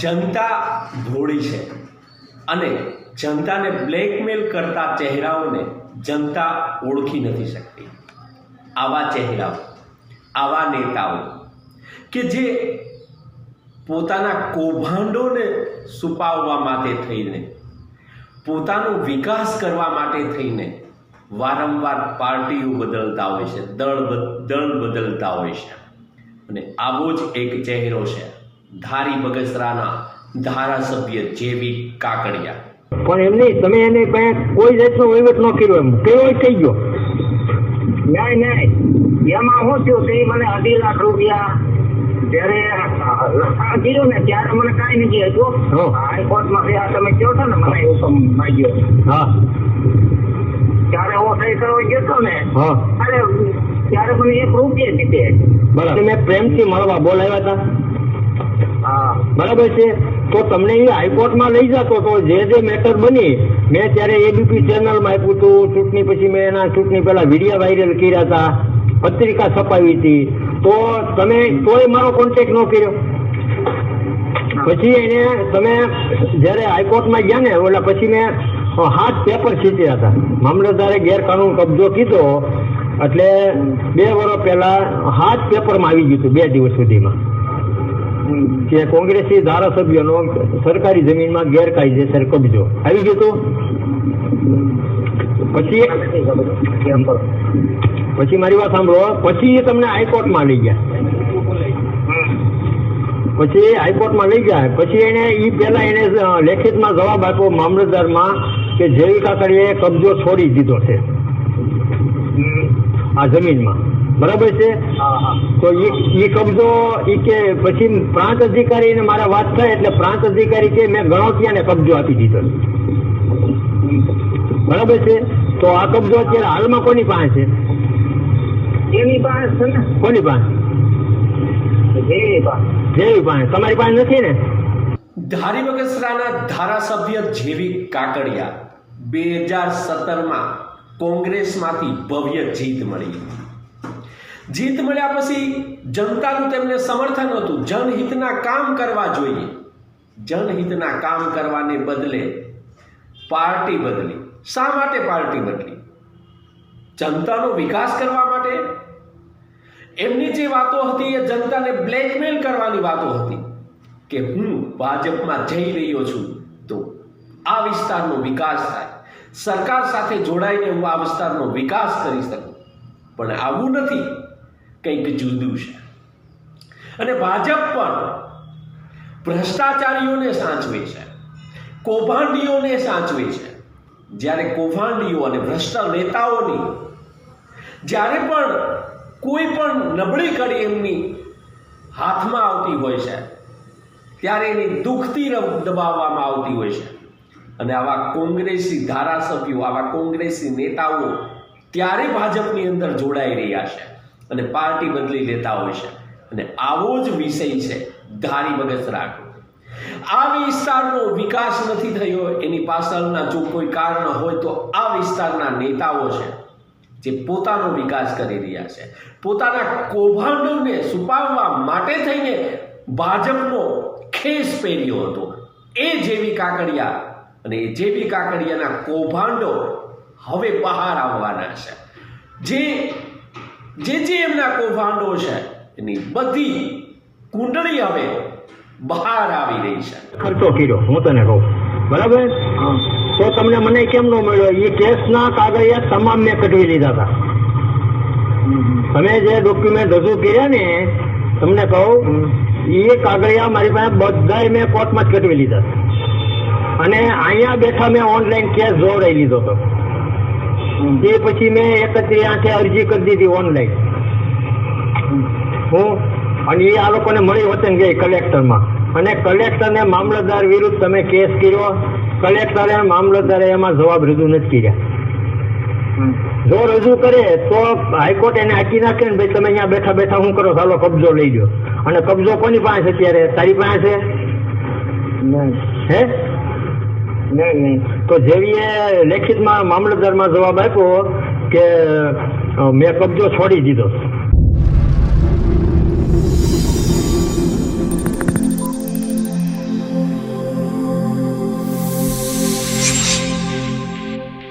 જનતા ભોળી છે. અને જનતાને બ્લેકમેલ કરતા ચહેરાઓને જનતા ઓળખી નથી શકતી. આવા ચહેરાઓ, આવા નેતાઓ કે જે પોતાના કૌભાંડોને છુપાવવા માટે થઈને, પોતાનો વિકાસ કરવા માટે થઈને વારંવાર પાર્ટીઓ બદલતા હોય છે, દળ દળ બદલતા હોય છે. અને આવો જ એક ચહેરો છે. ધારી બગસરાના ધારાસભ્ય જેવી કાકડિયા. પણ એમ નહીં તમે એને કઈ કોઈ જાતનો વહીવટ ન કર્યો એમ. કેવો થઈ ગયો નહીં નહીં એમાં શું થયું? તે મને અઢી લાખ રૂપિયા જયારે લખાણ ને ત્યારે મને કાંઈ નથી હતું હં. હાઈકોર્ટમાં આ તમે કહો છો ને મને હુકમ માંગ્યો. હા. ત્યારે હું સહી કરવા ગયો ને હા. અરે ત્યારે મને એક રૂપિયા દીધે. બરાબર. મેં પ્રેમથી મળવા બોલાવ્યા હતા. બરાબર છે. તો તમને એ હાઈકોર્ટમાં લઈ જતો તો જે જે મેટર બની, મેં ત્યારે એબીપી ચેનલમાં આપ્યું હતું. ચૂંટણી પછી મેં એના ચૂંટણી પહેલા વિડીયા વાયરલ કર્યા હતા. પત્રિકા છપાવી હતી. તો તમે, તોય મારો કોન્ટેક્ટ ન કર્યો. પછી એને તમે જ્યારે હાઈકોર્ટમાં ગયા ને, ઓલા પછી મેં હાથ પેપર ખીચ્યા હતા. મામલતદારે ગેરકાનૂન કબજો કીધો. એટલે બે વર્ષ પહેલા હાથ પેપરમાં આવી ગયું હતું, બે દિવસ સુધીમાં. કે કોંગ્રેસી ધારાસભ્યનો સરકારી જમીનમાં ગેરકાયદેસર કબજો. આવી ગયો પછી પછી મારી વાત સાંભળો. પછી એ તમને હાઈકોર્ટમાં લઈ ગયા. પછી હાઈકોર્ટમાં લઈ ગયા. પછી એને એ પહેલા એને લેખિતમાં જવાબ આપ્યો મામલતદારમાં કે જેવી કાકડીએ કબજો છોડી દીધો છે. આ જમીનમાં. બરાબર છે? હા હા. તો એ કબજો એ કે પછી પ્રાંત અધિકારીને મારા વાત થાય એટલે પ્રાંત અધિકારી કે મેં ગણોતિયાને કબજો આપી દીધો. બરાબર છે? તો આ કબજો અત્યારે હાલમાં કોની પાસે છે? એની પાસે ને. કોની પાસે? જેવી પાસે. જેવી પાસે? તમારી પાસે નથી ને? ધારી બગસરાના ધારાસભ્ય જેવી કાકડિયા બે હજાર સત્તરમાં કોંગ્રેસમાંથી ભવ્ય જીત મળી. જીત મળ્યા પછી જનતાનું તેમને સમર્થન હતું. જનહિતના કામ કરવા જોઈએ. જનહિતના કામ કરવાને બદલે પાર્ટી બદલી. શા માટે પાર્ટી બદલી? જનતાનો વિકાસ કરવા માટે? એમની જે વાતો હતી એ જનતાને બ્લેકમેલ કરવાની વાતો હતી કે હું ભાજપમાં જઈ રહ્યો છું તો આ વિસ્તારનો વિકાસ થાય. સરકાર સાથે જોડાઈને હું આ વિસ્તારનો વિકાસ કરી શકું. પણ આવું નથી. કંઈક જુદું છે. અને ભાજપ પણ ભ્રષ્ટાચારીઓને સાચવે છે, કૌભાંડીઓને સાચવે છે. જ્યારે કૌભાંડીઓ અને ભ્રષ્ટ નેતાઓની, જ્યારે પણ કોઈ પણ નબળી કડી એમની હાથમાં આવતી હોય છે, ત્યારે એની દુઃખથી દબાવવામાં આવતી હોય છે. અને આવા કોંગ્રેસી ધારાસભ્યો, આવા કોંગ્રેસી નેતાઓ ત્યારે ભાજપની અંદર જોડાઈ રહ્યા છે. અને પાર્ટી બદલી લેતા હોય છે. અને આવો જ વિષય છે ધારી બગસરા આ વિસ્તારનો વિકાસ નથી થયો, એની પાછળના જો કોઈ કારણ હોય તો આ વિસ્તારના નેતાઓ છે, જે પોતાનો વિકાસ કરી રહ્યા છે. પોતાના કૌભાંડોને છુપાવવા માટે થઈને ભાજપનો ખેસ પહેર્યો હતો. એ જેવી કાકડિયા અને એ જેવી કાકડિયાના કૌભાંડો હવે બહાર આવવાના છે. જે જે જે એમના કૌભાંડો છે એની બધી કુંડળી હવે બહાર આવી રહી છે. ખર્ચો કર્યો હું તને કહું. બરાબર? તો તમને મને કેમ ન મળ્યો? એ કેસના કાગળિયા તમામ મેં કઢવી લીધા હતા. તમે જે ડોક્યુમેન્ટ રજૂ કર્યા ને તમને કહું એ કાગળિયા મારી પાસે બધા મેં કોર્ટમાં જ કઢવી લીધા અને અહીંયા બેઠા મેં ઓનલાઈન કેસ જોડાઈ લીધો હતો. એ પછી મેં એકત્રી આંખે અરજી કરી દીધી ઓનલાઈન હું? અને એ આ લોકોને મળી વચન ગઈ કલેક્ટરમાં. અને કલેક્ટરને મામલતદાર વિરુદ્ધ તમે કેસ કર્યો. કલેક્ટરે મામલતદારે એમાં જવાબ રજૂ નથી કર્યા. જો રજૂ કરે તો હાઈકોર્ટ એને આંકી નાખે ને ભાઈ તમે અહીંયા બેઠા બેઠા શું કરો ચાલો કબજો લઈ જાઓ અને કબજો કોની પાસે અત્યારે? તારી પાસે? હે? નહીં નહીં. તો જેવીએ લેખિતમાં મામલતદારમાં જવાબ આપ્યો કે મેં કબજો છોડી દીધો.